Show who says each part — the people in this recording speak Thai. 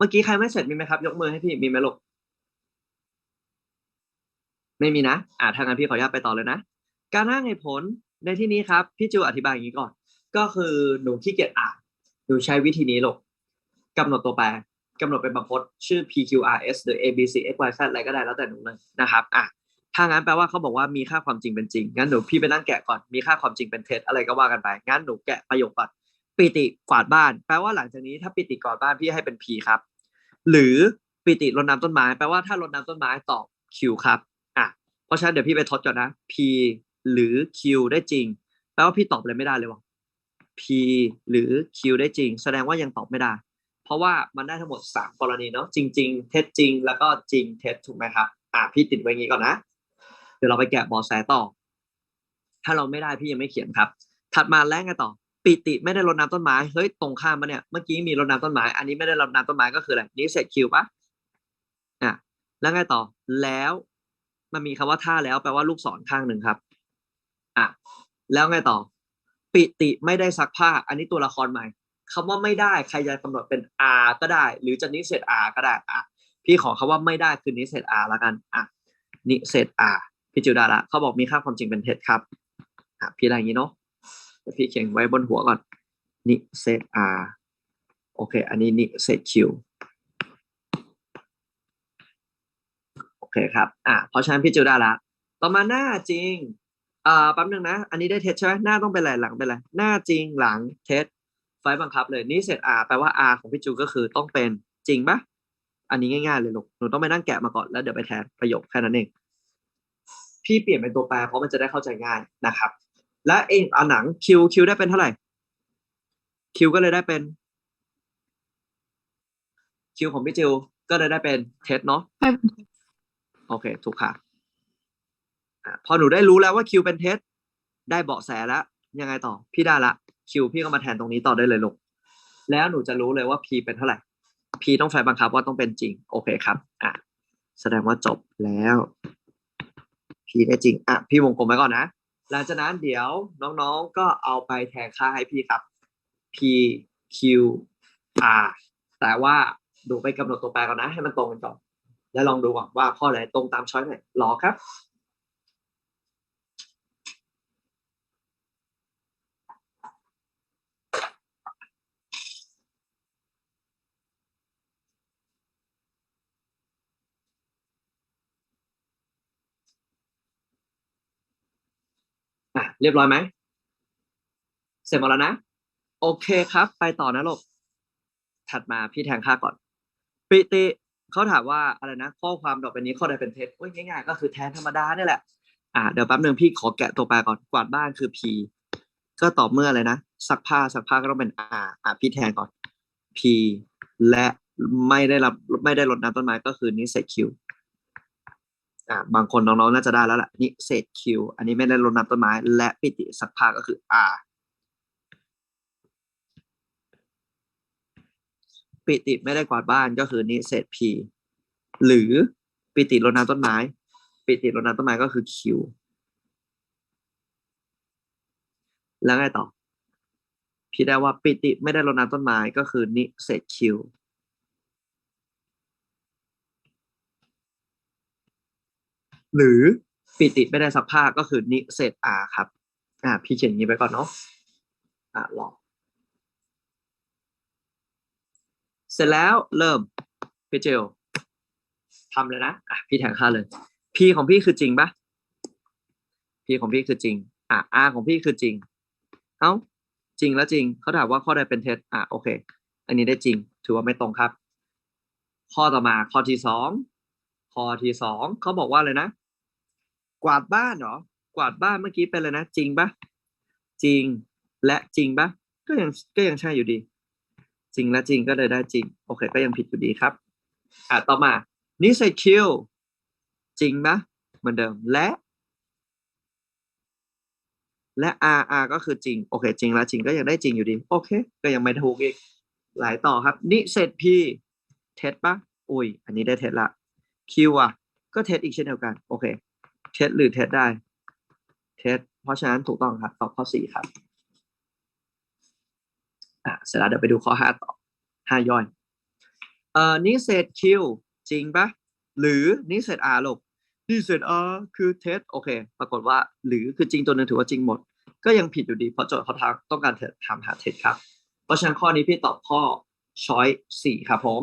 Speaker 1: เมื่อกี้ใครไม่เสร็จมีไหมครับ ยกมือให้พี่มีไหมลูกไม่มีนะ อ่าทางนั้นพี่ขออนุญาตไปต่อเลยนะ การอ้างเหตุผลในที่นี้ครับ พี่จูอธิบายอย่างนี้ก่อน ก็คือหนูขี้เกียจอ่านหนูใช้วิธีนี้ลูกกำหนดตัวแปรกำหนดเป็นบางพจน์ชื่อ PQRS หรือ ABC XYZ อะไรก็ได้แล้วแต่หนูเลยนะครับ อะถ้างั้นแปลว่าเขาบอกว่ามีค่าความจริงเป็นจริง งั้นหนูพี่ไปนั่งแกะก่อน มีค่าความจริงเป็นเท็จอะไรก็ว่ากันไป งั้นหนูแกะประโยคก่อน ปิติกวาดบ้าน แปลว่าหลังจากนี้ถ้าปิติกวาดบ้านพี่ให้เป็น P ครับ หรือปิติรดน้ำต้นไม้แปลว่าถ้ารดน้ำต้นไม้ตอบ Q ครับอะเพราะฉะนั้นเดี๋ยวพี่ไปทดก่อนนะ P หรือ Q ได้จริง แปลว่าพี่ตอบเลยไม่ได้เลยว่ะ P หรือ Q ได้จริง แสดงว่ายังตอบไม่ได้ เพราะว่ามันได้ทั้งหมดสามกรณีเนาะจริง ๆ เท็จจริง แล้วก็จริงเท็จถูกไหมครับอะพี่ติดไว้งนี้ก่อนนะ เดี๋ยวเราไปแกะบอแสต่อ ถ้าเราไม่ได้พี่ยังไม่เขียนครับ ถัดมาแล้วไงต่อ ปิติไม่ได้รดน้ำต้นไม้เฮ้ยตรงข้ามมาเนี่ยเมื่อกี้มีรดน้ำต้นไม้อันนี้ไม่ได้รดน้ำต้นไม้ก็คืออะไรนี่เสร็จคิวปะอะแล้วไงต่อแล้วมันมีคำว่าท่าแล้วแปลว่าลูกศรข้างหนึ่งครับอะแล้วไงต่อ ปิติไม่ได้ซักผ้า อันนี้ตัวละครใหม่คำว่าไม่ได้ใครจะกำหนดเป็น R ก็ได้ หรือจะนิเศษ R ก็ได้อะพี่ขอคำว่าไม่ได้คือนิเศษ R แล้วกันอะนิเศษ R พี่จิวดาละเขาบอกมีค่าความจริงเป็นเท็จครับอะพี่อะไรอย่างนี้เนาะ เดี๋ยวพี่เขียนไว้บนหัวก่อนนิเศษ R โอเค อันนี้นิเศษ Q โอเคครับ อะเพราะฉะนั้นพี่จิวได้ละ ต่อมาหน้าจริงอ่าแป๊บนึงนะ อันนี้ได้เท็จใช่ไหมหน้าต้องเป็นอะไรหลังเป็นอะไร หน้าจริงหลังเท็จไฟบังคับเลยนี่เสร็จ R แปลว่า R ของพี่จูก็คือต้องเป็นจริงปะอันนี้ง่ายๆเลยลูก หนูต้องไปนั่งแกะมาก่อนแล้วเดี๋ยวไปแทนประโยคแค่นั้นเอง พี่เปลี่ยนเป็นตัวแปรเพราะมันจะได้เข้าใจง่ายนะครับ และเองอันหนัง Q Q ได้เป็นเท่าไหร่ Q ก็เลยได้เป็น Q ของพี่จิวก็เลยได้เป็นเท็จเนาะโอเค ถูกค่ะอะพอหนูได้รู้แล้วว่าคิวเป็นเท็จได้เบาะแสแล้วยังไงต่อ พี่ได้ละคิวพี่ก็มาแทนตรงนี้ต่อได้เลยลูกแล้วหนูจะรู้เลยว่า P เป็นเท่าไหร่ P ต้องไฟบังคับว่าต้องเป็นจริง โอเคครับ อะ แสดงว่าจบแล้ว P ได้จริง อะ พี่วงกลมไว้ก่อนนะ หลังจากนั้นเดี๋ยวน้องๆก็เอาไปแทนค่าให้พี่ครับ P Q R แต่ว่าดูไปกำหนดตัวแปรก่อนนะ ให้มันตรงกันก่อน แล้วลองดูว่าข้อไหนตรงตามช้อยไหนรอครับ อะเรียบร้อยไหมเสร็จหมดแล้วนะ โอเคครับ ไปต่อนะลูกถัดมาพี่แทงค่าก่อน ปิติเขาถามว่าอะไรนะ ข้อความต่อไปนี้ข้อใดเป็นเท็จโอ้ยง่ายๆ ก็คือแทนธรรมดาเนี่ยแหละ อ่าเดี๋ยวแป๊บหนึ่งพี่ขอแกะตัวแปรก่อนกวาดบ้านคือ P ก็ตอบเมื่ออะไรนะซักผ้าซักผ้าก็ต้องเป็น R อะพี่แทนก่อน P และไม่ได้รับไม่ได้รดน้ำต้นไม้ก็คือนิเศษ Q อ่าบางคนน้องๆน่าจะได้แล้วแหละนิเศษ Q อันนี้ไม่ได้รดน้ำต้นไม้ และปิติซักผ้าก็คือ R ปิติไม่ได้กวาดบ้านก็คือนิเศษ P หรือปิติรดน้ำต้นไม้ ปิติรดน้ำต้นไม้ก็คือ Q แล้วไงต่อ พี่ได้ว่าปิติไม่ได้รดน้ำต้นไม้ก็คือนิเศษ Q หรือปิดติดไม่ได้สักผ้าก็คือนิเศษ R ครับ อ่า พี่เขียนอย่างนี้ไปก่อนเนาะอ่าลองเสร็จแล้วเริ่มพี่เจลทำเลยนะอะพี่แทงค่าเลย P ของพี่คือจริงปะ P ของพี่คือจริง อะ R ของพี่คือจริง เอ้าจริงแล้วจริงเขาถามว่าข้อใดเป็นเท็จอะโอเค อันนี้ได้จริง ถือว่าไม่ตรงครับ ข้อต่อมาข้อที่สอง ข้อที่สองเขาบอกว่าเลยนะ กวาดบ้านเหรอกวาดบ้านเมื่อกี้เป็นเลยนะ จริงปะจริงและจริงปะก็ยังก็ยังใช่อยู่ดี จริงและจริงก็เลยได้จริง โอเค ก็ยังผิดอยู่ดีครับอะต่อมานิสัยคิวจริงปะเหมือนเดิมและ และ R R ก็คือจริง โอเค จริงและจริงก็ยังได้จริงอยู่ดี โอเค ก็ยังไม่ถูกอีกหลายต่อครับ นิเศษ P เท็จปะอุ้ย อันนี้ได้เท็จละ Q อะ ก็เท็จอีกเช่นเดียวกัน โอเค เท็จหรือเท็จได้ เท็จเพราะฉะนั้นถูกต้องครับ ตอบข้อสี่ครับ อะเสร็จแล้วเดี๋ยวไปดูข้อห้าต่อห้าย่อย เอ่อนี่เศษ Q จริงปะ หรือนี่เศษ R ลูกนี่เศษ R คือเท็จโอเค ปรากฏว่า หรือคือจริงตัวหนึงถือว่าจริงหมด ก็ยังผิดอยู่ดี เพราะโจทย์เขาทางต้องการถามหาเท็จครับ เพราะฉะนั้นข้อนี้พี่ตอบข้อช้อยสี่ครับผม